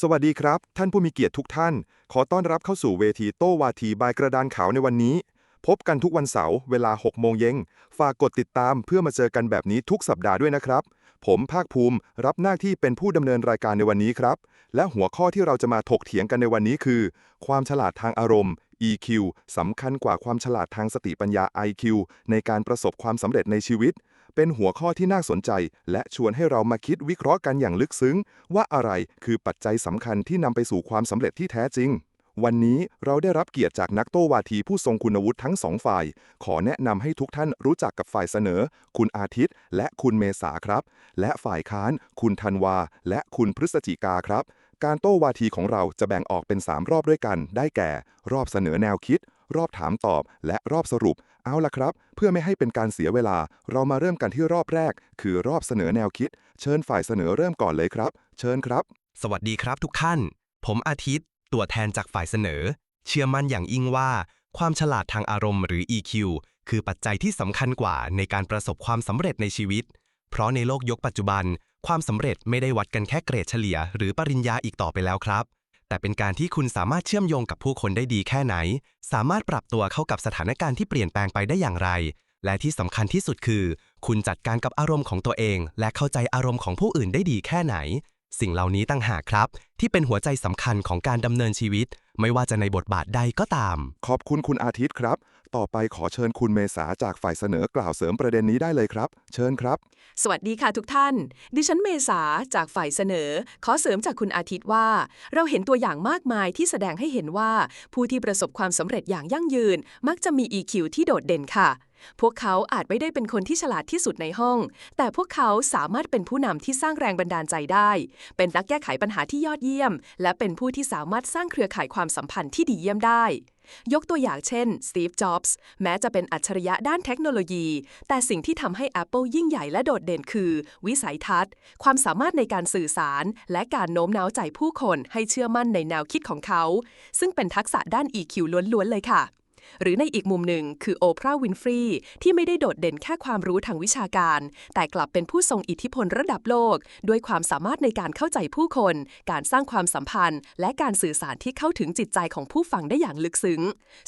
สวัสดีครับ ท่านผู้มีเกียรติทุกท่าน ขอต้อนรับเข้าสู่เวทีโต้วาทีบายกระดานขาวในวันนี้ พบกันทุกวันเสาร์เวลา 6 โมงเย็นฝากกดติดตามเพื่อมาเจอกันแบบนี้ทุกสัปดาห์ด้วยนะครับ ผมภาคภูมิรับหน้าที่เป็นผู้ดำเนินรายการในวันนี้ครับ และหัวข้อที่เราจะมาถกเถียงกันในวันนี้คือ ความฉลาดทางอารมณ์ EQ สำคัญกว่าความฉลาดทางสติปัญญา IQ ในการประสบความสำเร็จในชีวิต เป็นหัวข้อที่น่าสนใจ และชวนให้เรามาคิดวิเคราะห์กันอย่างลึกซึ้ง ว่าอะไรคือปัจจัยสำคัญที่นำไปสู่ความสำเร็จที่แท้จริง วันนี้เราได้รับเกียรติจากนักโต้วาทีผู้ทรงคุณวุฒิทั้งสองฝ่าย ขอแนะนำให้ทุกท่านรู้จักกับฝ่ายเสนอ คุณอาทิตย์ และคุณเมษาครับ และฝ่ายค้าน คุณธันวา และคุณพฤศจิกาครับ การโต้วาทีของเราจะแบ่งออกเป็น 3 รอบด้วยกัน ได้แก่ รอบเสนอแนวคิดรอบถามตอบและรอบสรุป เอาล่ะครับ เพื่อไม่ให้เป็นการเสียเวลา เรามาเริ่มกันที่รอบแรก คือรอบเสนอแนวคิด เชิญฝ่ายเสนอเริ่มก่อนเลยครับ เชิญครับ สวัสดีครับทุกท่าน ผมอาทิตย์ ตัวแทนจากฝ่ายเสนอ เชื่อมั่นอย่างยิ่งว่า ความฉลาดทางอารมณ์หรือ EQ คือปัจจัยที่สำคัญกว่าในการประสบความสำเร็จในชีวิต เพราะในโลกยุคปัจจุบัน ความสำเร็จไม่ได้วัดกันแค่เกรดเฉลี่ย หรือปริญญาอีกต่อไปแล้วครับ แต่เป็นการที่คุณสามารถเชื่อมโยงกับผู้คนได้ดีแค่ไหน สามารถปรับตัวเข้ากับสถานการณ์ที่เปลี่ยนแปลงไปได้อย่างไร และที่สำคัญที่สุดคือ คุณจัดการกับอารมณ์ของตัวเอง และเข้าใจอารมณ์ของผู้อื่นได้ดีแค่ไหน สิ่งเหล่านี้ตั้งหากครับ ที่เป็นหัวใจสำคัญของการดำเนินชีวิต ไม่ว่าจะในบทบาทใดก็ตาม ขอบคุณคุณอาทิตย์ครับ ต่อไปขอเชิญคุณเมษาจากฝ่ายเสนอกล่าวเสริมประเด็นนี้ได้เลยครับ เชิญครับ สวัสดีค่ะทุกท่าน ดิฉันเมษาจากฝ่ายเสนอ ขอเสริมจากคุณอาทิตย์ว่า เราเห็นตัวอย่างมากมายที่แสดงให้เห็นว่า ผู้ที่ประสบความสำเร็จอย่างยั่งยืน มักจะมี EQ ที่โดดเด่นค่ะพวกเขาอาจไม่ได้เป็นคนที่ฉลาดที่สุดในห้อง แต่พวกเขาสามารถเป็นผู้นำที่สร้างแรงบันดาลใจได้ เป็นนักแก้ไขปัญหาที่ยอดเยี่ยม และเป็นผู้ที่สามารถสร้างเครือข่ายความสัมพันธ์ที่ดีเยี่ยมได้ ยกตัวอย่างเช่นสตีฟ จ็อบส์ แม้จะเป็นอัจฉริยะด้านเทคโนโลยี แต่สิ่งที่ทำให้ Apple ยิ่งใหญ่และโดดเด่นคือ วิสัยทัศน์ ความสามารถในการสื่อสาร และการโน้มน้าวใจผู้คนให้เชื่อมั่นในแนวคิดของเขา ซึ่งเป็นทักษะด้าน EQ ล้วนๆเลยค่ะ หรือในอีกมุมหนึ่งคือโอปราห์วินฟรีที่ไม่ได้โดดเด่นแค่ความรู้ทางวิชาการ แต่กลับเป็นผู้ทรงอิทธิพลระดับโลก ด้วยความสามารถในการเข้าใจผู้คน การสร้างความสัมพันธ์ และการสื่อสารที่เข้าถึงจิตใจของผู้ฟังได้อย่างลึกซึ้ง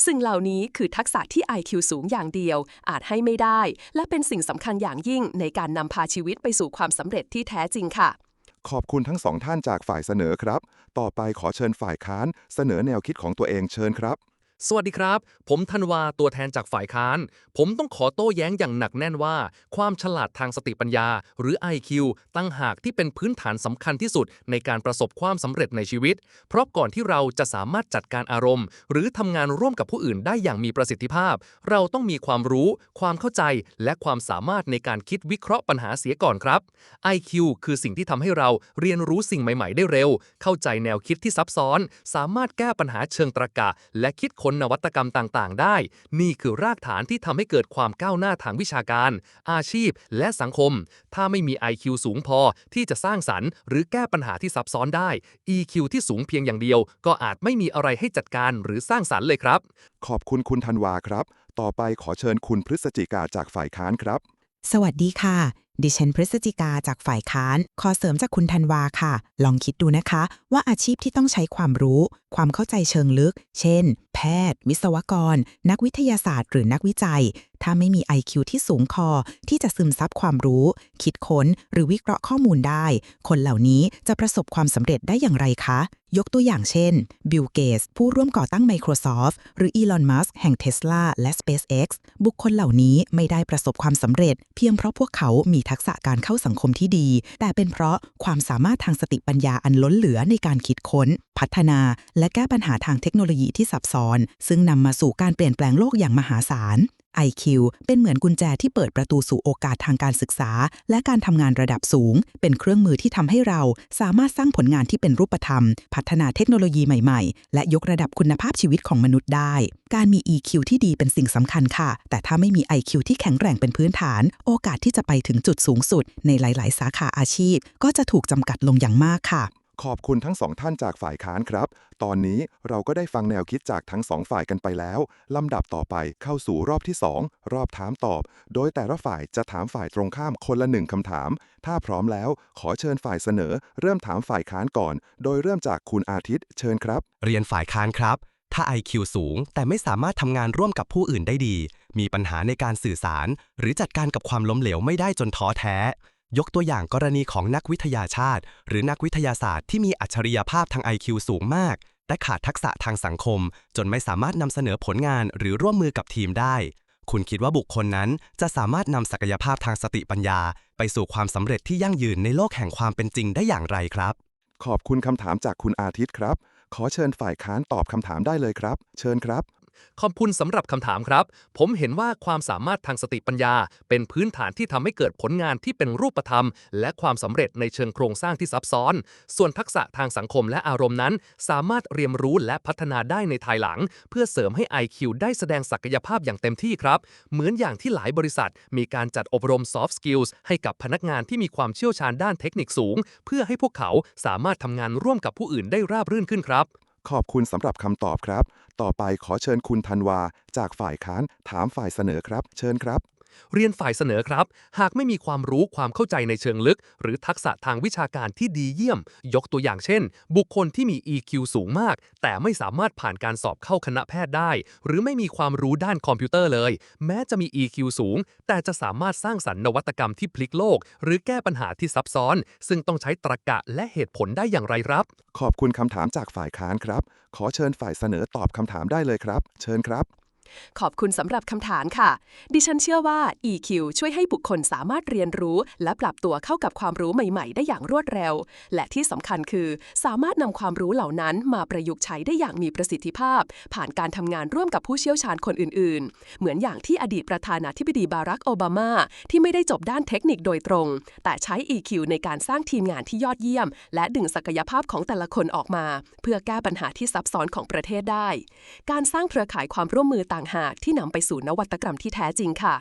ซึ่งเหล่านี้คือทักษะที่ IQ สูงอย่างเดียว อาจให้ไม่ได้ และเป็นสิ่งสำคัญอย่างยิ่งในการนำพาชีวิตไปสู่ความสำเร็จที่แท้จริงค่ะ ขอบคุณทั้งสองท่านจากฝ่ายเสนอครับ ต่อไปขอเชิญฝ่ายค้านเสนอแนวคิดของตัวเองเชิญครับ สวัสดีครับ ผมธันวาตัวแทนจากฝ่ายค้าน ผมต้องขอโต้แย้งอย่างหนักแน่นว่า ความฉลาดทางสติปัญญา หรือ IQ ตั้งหากที่เป็นพื้นฐานสำคัญที่สุดในการประสบความสำเร็จในชีวิต เพราะก่อนที่เราจะสามารถจัดการอารมณ์ หรือทำงานร่วมกับผู้อื่นได้อย่างมีประสิทธิภาพ เราต้องมีความรู้ ความเข้าใจ และความสามารถในการคิดวิเคราะห์ปัญหาเสียก่อนครับ IQ คือสิ่งที่ทำให้เราเรียนรู้สิ่งใหม่ ๆ ได้เร็ว เข้าใจแนวคิดที่ซับซ้อน สามารถแก้ปัญหาเชิงตรรกะ และคิดค้นนวัตกรรมต่างๆ ได้ นี่คือรากฐานที่ทำให้เกิดความก้าวหน้าทางวิชาการ อาชีพ และสังคม ถ้าไม่มี IQ สูงพอที่จะสร้างสรรค์หรือแก้ปัญหาที่ซับซ้อนได้ EQ ที่สูงเพียงอย่างเดียว ก็อาจไม่มีอะไรให้จัดการหรือสร้างสรรค์เลยครับ ขอบคุณคุณธันวาครับ ต่อไปขอเชิญคุณพฤศจิกาจากฝ่ายค้านครับ สวัสดีค่ะ ดิฉันพฤศจิกาจากฝ่ายค้าน ขอเสริมจากคุณธันวาค่ะ ลองคิดดูนะคะ ว่าอาชีพที่ต้องใช้ความรู้ ความเข้าใจเชิงลึก เช่น แพทย์ วิศวกร นักวิทยาศาสตร์ หรือนักวิจัย ถ้าไม่มี IQ ที่สูงพอที่จะซึมซับความรู้ คิดค้น หรือวิเคราะห์ข้อมูลได้ คนเหล่านี้จะประสบความสำเร็จได้อย่างไรคะ ยกตัวอย่างเช่น บิล เกตส์ผู้ร่วมก่อตั้ง Microsoft หรืออีลอน มัสก์แห่ง Tesla และ SpaceX บุคคลเหล่านี้ไม่ได้ประสบความสำเร็จ เพียงเพราะพวกเขามีทักษะการเข้าสังคมที่ดี แต่เป็นเพราะความสามารถทางสติปัญญาอันล้นเหลือในการคิดค้น พัฒนา และแก้ปัญหาทางเทคโนโลยีที่ซับซ้อน ซึ่งนำมาสู่การเปลี่ยนแปลงโลกอย่างมหาศาล IQ เป็นเหมือนกุญแจที่เปิดประตูสู่โอกาสทางการศึกษา และการทำงานระดับสูง เป็นเครื่องมือที่ทำให้เราสามารถสร้างผลงานที่เป็นรูปธรรม พัฒนาเทคโนโลยีใหม่ๆ และยกระดับคุณภาพชีวิตของมนุษย์ได้ การมี EQ ที่ดีเป็นสิ่งสำคัญค่ะ แต่ถ้าไม่มี IQ ที่แข็งแรงเป็นพื้นฐาน โอกาสที่จะไปถึงจุดสูงสุด ในหลาย ๆ สาขาอาชีพ ก็จะถูกจำกัดลงอย่างมากค่ะ ขอบคุณทั้งสองท่านจากฝ่ายค้านครับ ตอนนี้เราก็ได้ฟังแนวคิดจากทั้งสองฝ่ายกันไปแล้ว ลำดับต่อไปเข้าสู่รอบที่ 2 รอบถามตอบ โดยแต่ละฝ่ายจะถามฝ่ายตรงข้ามคนละหนึ่งคำถาม ถ้าพร้อมแล้ว ขอเชิญฝ่ายเสนอ เริ่มถามฝ่ายค้านก่อน โดยเริ่มจากคุณอาทิตย์ เชิญครับ เรียนฝ่ายค้านครับ ถ้า IQ สูง แต่ไม่สามารถทำงานร่วมกับผู้อื่นได้ดี มีปัญหาในการสื่อสาร หรือจัดการกับความล้มเหลวไม่ได้จนท้อแท้ ยกตัวอย่างกรณีของนักวิทยาชาติ หรือนักวิทยาศาสตร์ที่มีอัจฉริยภาพทาง IQ สูงมาก แต่ขาดทักษะทางสังคม จนไม่สามารถนำเสนอผลงานหรือร่วมมือกับทีมได้ คุณคิดว่าบุคคลนั้นจะสามารถนำศักยภาพทางสติปัญญา ไปสู่ความสำเร็จที่ยั่งยืนในโลกแห่งความเป็นจริงได้อย่างไรครับ ขอบคุณคำถามจากคุณอาทิตย์ครับ ขอเชิญฝ่ายค้านตอบคำถามได้เลยครับ เชิญครับ ขอบคุณสำหรับคำถามครับ ผมเห็นว่าความสามารถทางสติปัญญา เป็นพื้นฐานที่ทำให้เกิดผลงานที่เป็นรูปธรรม และความสำเร็จในเชิงโครงสร้างที่ซับซ้อน ส่วนทักษะทางสังคมและอารมณ์นั้น สามารถเรียนรู้และพัฒนาได้ในภายหลัง เพื่อเสริมให้ IQ ได้แสดงศักยภาพอย่างเต็มที่ครับ เหมือนอย่างที่หลายบริษัท มีการจัดอบรม soft skills ให้กับพนักงานที่มีความเชี่ยวชาญด้านเทคนิคสูง เพื่อให้พวกเขาสามารถทำงานร่วมกับผู้อื่นได้ราบรื่นขึ้นครับ ขอบคุณสำหรับคำตอบครับ ต่อไปขอเชิญคุณธันวา จากฝ่ายค้านถามฝ่ายเสนอครับ เชิญครับ เรียนฝ่ายเสนอครับ หากไม่มีความรู้ความเข้าใจในเชิงลึก หรือทักษะทางวิชาการที่ดีเยี่ยม ยกตัวอย่างเช่น บุคคลที่มี EQ สูงมาก แต่ไม่สามารถผ่านการสอบเข้าคณะแพทย์ได้ หรือไม่มีความรู้ด้านคอมพิวเตอร์เลย แม้จะมี EQ สูง แต่จะสามารถสร้างสรรค์นวัตกรรมที่พลิกโลก หรือแก้ปัญหาที่ซับซ้อน ซึ่งต้องใช้ตรรกะและเหตุผลได้อย่างไรครับ ขอบคุณคำถามจากฝ่ายค้านครับ ขอเชิญฝ่ายเสนอตอบคำถามได้เลยครับ เชิญครับ ขอบคุณสำหรับคำถามค่ะ ดิฉันเชื่อว่า EQ ช่วยให้บุคคลสามารถเรียนรู้ และปรับตัวเข้ากับความรู้ใหม่ ๆ ได้อย่างรวดเร็ว และที่สำคัญคือ สามารถนำความรู้เหล่านั้นมาประยุกต์ใช้ได้อย่างมีประสิทธิภาพ ผ่านการทำงานร่วมกับผู้เชี่ยวชาญคนอื่น ๆ เหมือนอย่างที่อดีตประธานาธิบดีบารักโอบามา ที่ไม่ได้จบด้านเทคนิคโดยตรง แต่ใช้ EQ ในการสร้างทีมงานที่ยอดเยี่ยม และดึงศักยภาพของแต่ละคนออกมา เพื่อแก้ปัญหาที่ซับซ้อนของประเทศได้ การสร้างเครือข่ายความร่วมมือต่างหากที่นำไปสู่นวัตกรรมที่แท้จริงค่ะ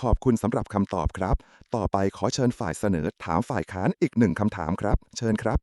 ขอบคุณสำหรับคำตอบครับ ต่อไปขอเชิญฝ่ายเสนอถามฝ่ายค้านอีกหนึ่งคำถามครับ เชิญครับ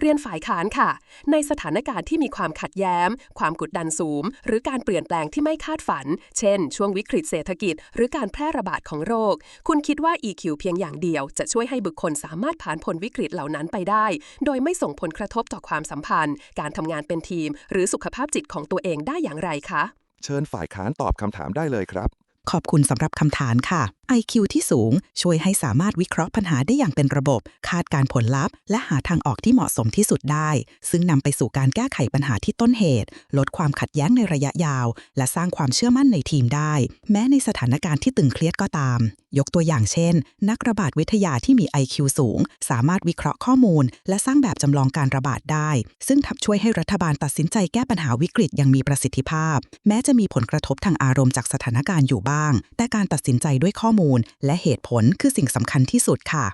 เรียนฝ่ายค้านค่ะ ในสถานการณ์ที่มีความขัดแย้งความกดดันสูง หรือการเปลี่ยนแปลงที่ไม่คาดฝัน เช่น ช่วงวิกฤตเศรษฐกิจ หรือการแพร่ระบาดของโรค คุณคิดว่า EQ เพียงอย่างเดียว จะช่วยให้บุคคลสามารถผ่านพ้นวิกฤตเหล่านั้นไปได้ โดยไม่ส่งผลกระทบต่อความสัมพันธ์ การทำงานเป็นทีม หรือสุขภาพจิตของตัวเองได้อย่างไรคะ เชิญฝ่ายค้านตอบคำถามได้เลยครับ ขอบคุณสำหรับคำถามค่ะ IQ ที่สูง ช่วยให้สามารถวิเคราะห์ปัญหาได้อย่างเป็นระบบ คาดการผลลัพธ์ และหาทางออกที่เหมาะสมที่สุดได้ ซึ่งนำไปสู่การแก้ไขปัญหาที่ต้นเหตุ ลดความขัดแย้งในระยะยาว และสร้างความเชื่อมั่นในทีมได้ แม้ในสถานการณ์ที่ตึงเครียดก็ตาม ยกตัวอย่างเช่น นักระบาดวิทยาที่มี IQ สูง สามารถวิเคราะห์ข้อมูล และสร้างแบบจำลองการระบาดได้ ซึ่งทับช่วยให้รัฐบาลตัดสินใจแก้ปัญหาวิกฤตอย่างมีประสิทธิภาพ แม้จะมีผลกระทบทางอารมณ์จากสถานการณ์อยู่บ้าง แต่การตัดสินใจด้วยข้อมูลและเหตุผลคือสิ่งสำคัญที่สุดค่ะ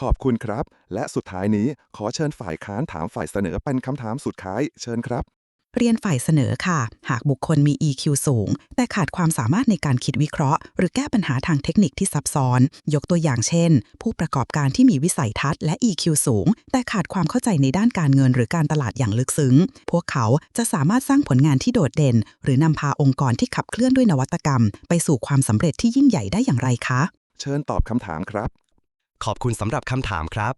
ขอบคุณครับ และสุดท้ายนี้ขอเชิญฝ่ายค้านถามฝ่ายเสนอเป็นคำถามสุดท้าย เชิญครับ เรียนฝ่ายเสนอค่ะ หากบุคคลมี EQ สูง แต่ขาดความสามารถในการคิดวิเคราะห์ หรือแก้ปัญหาทางเทคนิคที่ซับซ้อน ยกตัวอย่างเช่น ผู้ประกอบการที่มีวิสัยทัศน์และ EQ สูง แต่ขาดความเข้าใจในด้านการเงินหรือการตลาดอย่างลึกซึ้ง พวกเขาจะสามารถสร้างผลงานที่โดดเด่น หรือนำพาองค์กรที่ขับเคลื่อนด้วยนวัตกรรม ไปสู่ความสำเร็จที่ยิ่งใหญ่ได้อย่างไรคะ เชิญตอบคำถามครับ ขอบคุณสำหรับคำถามครับ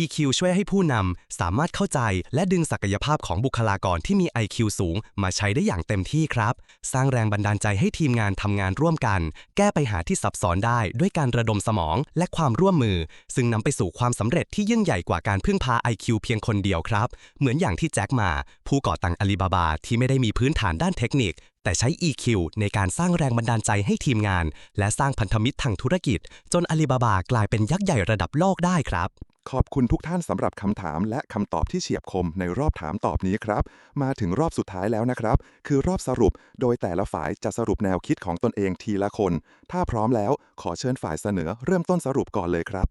EQ ช่วยให้ผู้นำสามารถเข้าใจและดึงศักยภาพของบุคลากรที่มี IQ สูง มาใช้ได้อย่างเต็มที่ครับ สร้างแรงบันดาลใจให้ทีมงานทำงานร่วมกัน แก้ปัญหาที่ซับซ้อนได้ด้วยการระดมสมองและความร่วมมือ ซึ่งนำไปสู่ความสำเร็จที่ยิ่งใหญ่กว่าการพึ่งพา IQ เพียงคนเดียวครับ เหมือนอย่างที่แจ็คมา ผู้ก่อตั้งอาลีบาบาที่ไม่ได้มีพื้นฐานด้านเทคนิค แต่ใช้ EQ ในการสร้างแรงบันดาลใจให้ทีมงาน และสร้างพันธมิตรทางธุรกิจ จนอาลีบาบากลายเป็นยักษ์ใหญ่ระดับโลกได้ครับ ขอบคุณทุกท่านสำหรับคำถามและคำตอบที่เฉียบคมในรอบถามตอบนี้ครับ มาถึงรอบสุดท้ายแล้วนะครับ คือรอบสรุป โดยแต่ละฝ่ายจะสรุปแนวคิดของตนเองทีละคน ถ้าพร้อมแล้วขอเชิญฝ่ายเสนอเริ่มต้นสรุปก่อนเลยครับ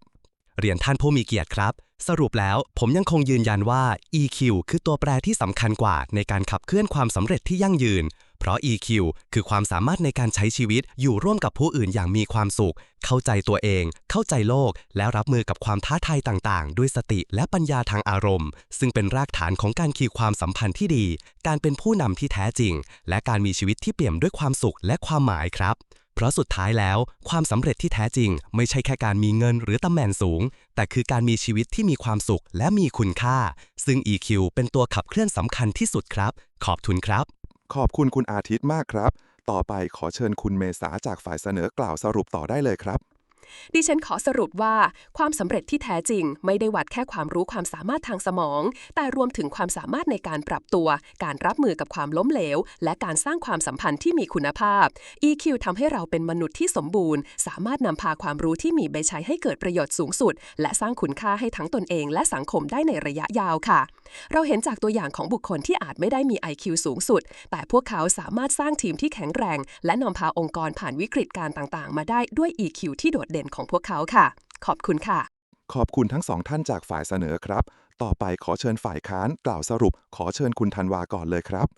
เรียนท่านผู้มีเกียรติครับ สรุปแล้วผมยังคงยืนยันว่า EQ คือตัวแปรที่สำคัญกว่าในการขับเคลื่อนความสำเร็จที่ยั่งยืน เพราะ EQ คือความสามารถในการใช้ชีวิตอยู่ร่วมกับผู้อื่นอย่างมีความสุข เข้าใจตัวเอง เข้าใจโลก และรับมือกับความท้าทายต่างๆ ด้วยสติและปัญญาทางอารมณ์ ซึ่งเป็นรากฐานของการคีความสัมพันธ์ที่ดี การเป็นผู้นำที่แท้จริง และการมีชีวิตที่เปี่ยมด้วยความสุขและความหมายครับเพราะสุดท้ายแล้ว ความสำเร็จที่แท้จริง ไม่ใช่แค่การมีเงินหรือตำแหน่งสูง แต่คือการมีชีวิตที่มีความสุขและมีคุณค่า ซึ่ง EQ เป็นตัวขับเคลื่อนสำคัญที่สุดครับ ขอบคุณครับ ขอบคุณคุณอาทิตย์มากครับ ต่อไปขอเชิญคุณเมษาจากฝ่ายเสนอกล่าวสรุปต่อได้เลยครับดิฉันขอสรุปว่าความสำเร็จที่แท้จริง ไม่ได้วัดแค่ความรู้ความสามารถทางสมอง แต่รวมถึงความสามารถในการปรับตัว การรับมือกับความล้มเหลว และการสร้างความสัมพันธ์ที่มีคุณภาพ EQ ทำให้เราเป็นมนุษย์ที่สมบูรณ์ สามารถนำพาความรู้ที่มีไปใช้ให้เกิดประโยชน์สูงสุด และสร้างคุณค่าให้ทั้งตนเอง และสังคมได้ในระยะยาวค่ะ เราเห็นจากตัวอย่างของบุคคลที่อาจไม่ได้มี IQ สูงสุด แต่พวกเขาสามารถสร้างทีมที่แข็งแรง และนำพาองค์กรผ่านวิกฤตการต่างๆ มาได้ด้วย EQ ที่โดดเด่นของพวกเขาค่ะ ขอบคุณค่ะ ขอบคุณทั้งสองท่านจากฝ่ายเสนอครับ ต่อไปขอเชิญฝ่ายค้านกล่าวสรุป ขอเชิญคุณธันวาก่อนเลยครับ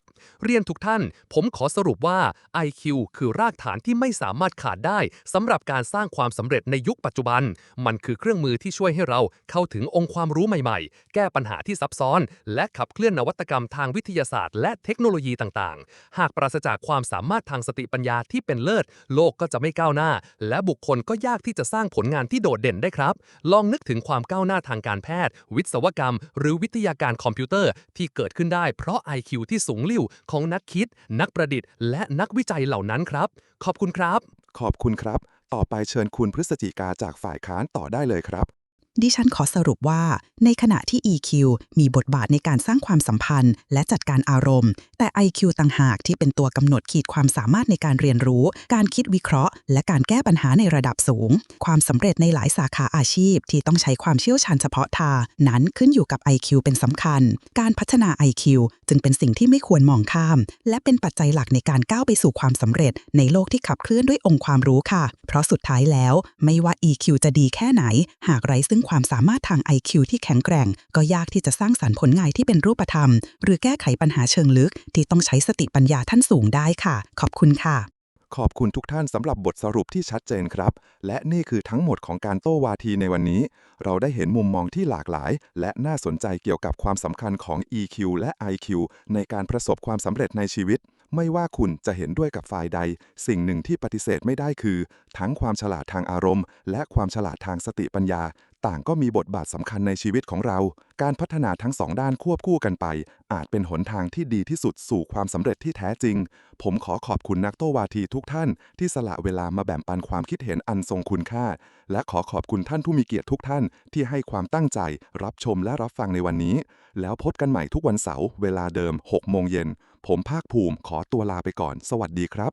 เรียนทุกท่าน ผมขอสรุปว่า IQ คือรากฐานที่ไม่สามารถขาดได้สำหรับการสร้างความสำเร็จในยุคปัจจุบัน มันคือเครื่องมือที่ช่วยให้เราเข้าถึงองค์ความรู้ใหม่ๆ แก้ปัญหาที่ซับซ้อน และขับเคลื่อนนวัตกรรมทางวิทยาศาสตร์ และเทคโนโลยีต่างๆ หากปราศจากความสามารถทางสติปัญญาที่เป็นเลิศ โลกก็จะไม่ก้าวหน้า และบุคคลก็ยากที่จะสร้างผลงานที่โดดเด่นได้ครับ ลองนึกถึงความก้าวหน้าทางการแพทย์ วิศวกรรม หรือวิทยาการคอมพิวเตอร์ ที่เกิดขึ้นได้เพราะ IQ ที่สูงลิ่วของนักคิด นักประดิษฐ์ และนักวิจัยเหล่านั้นครับ ขอบคุณครับ ขอบคุณครับ ต่อไปเชิญคุณพฤศจิกาจากฝ่ายค้านต่อได้เลยครับ ดิฉันขอสรุปว่า ในขณะที่ EQ มีบทบาทในการสร้างความสัมพันธ์ และจัดการอารมณ์ แต่ IQ ต่างหากที่เป็นตัวกำหนดขีดความสามารถในการเรียนรู้ การคิดวิเคราะห์ และการแก้ปัญหาในระดับสูง ความสำเร็จในหลายสาขาอาชีพ ที่ต้องใช้ความเชี่ยวชาญเฉพาะทางนั้นขึ้นอยู่กับ IQ เป็นสำคัญ การพัฒนา IQ จึงเป็นสิ่งที่ไม่ควรมองข้าม และเป็นปัจจัยหลักในการก้าวไปสู่ความสำเร็จ ในโลกที่ขับเคลื่อนด้วยองค์ความรู้ค่ะ เพราะสุดท้ายแล้ว ไม่ว่า EQ จะดีแค่ไหน หากไร้ซึ่งความสามารถทาง IQ ที่แข็งแกร่ง ก็ยากที่จะสร้างสรรค์ผลงานที่เป็นรูปธรรม หรือแก้ไขปัญหาเชิงลึก ที่ต้องใช้สติปัญญาท่านสูงได้ค่ะ ขอบคุณค่ะ ขอบคุณทุกท่านสำหรับบทสรุปที่ชัดเจนครับ และนี่คือทั้งหมดของการโต้วาทีในวันนี้ เราได้เห็นมุมมองที่หลากหลาย และน่าสนใจเกี่ยวกับความสำคัญของ EQ และ IQ ในการประสบความสำเร็จในชีวิตไม่ว่าคุณจะเห็นด้วยกับฝ่ายใด สิ่งหนึ่งที่ปฏิเสธไม่ได้คือ ทั้งความฉลาดทางอารมณ์ และความฉลาดทางสติปัญญา ต่างก็มีบทบาทสำคัญในชีวิตของเรา การพัฒนาทั้งสองด้านควบคู่กันไป อาจเป็นหนทางที่ดีที่สุดสู่ความสำเร็จที่แท้จริง ผมขอขอบคุณนักโต้วาทีทุกท่าน ที่สละเวลามาแบ่งปันความคิดเห็นอันทรงคุณค่า และขอขอบคุณท่านผู้มีเกียรติทุกท่าน ที่ให้ความตั้งใจ รับชมและรับฟังในวันนี้ แล้วพบกันใหม่ทุกวันเสาร์เวลาเดิม 6 โมงเย็น ผมภาคภูมิขอตัวลาไปก่อน สวัสดีครับ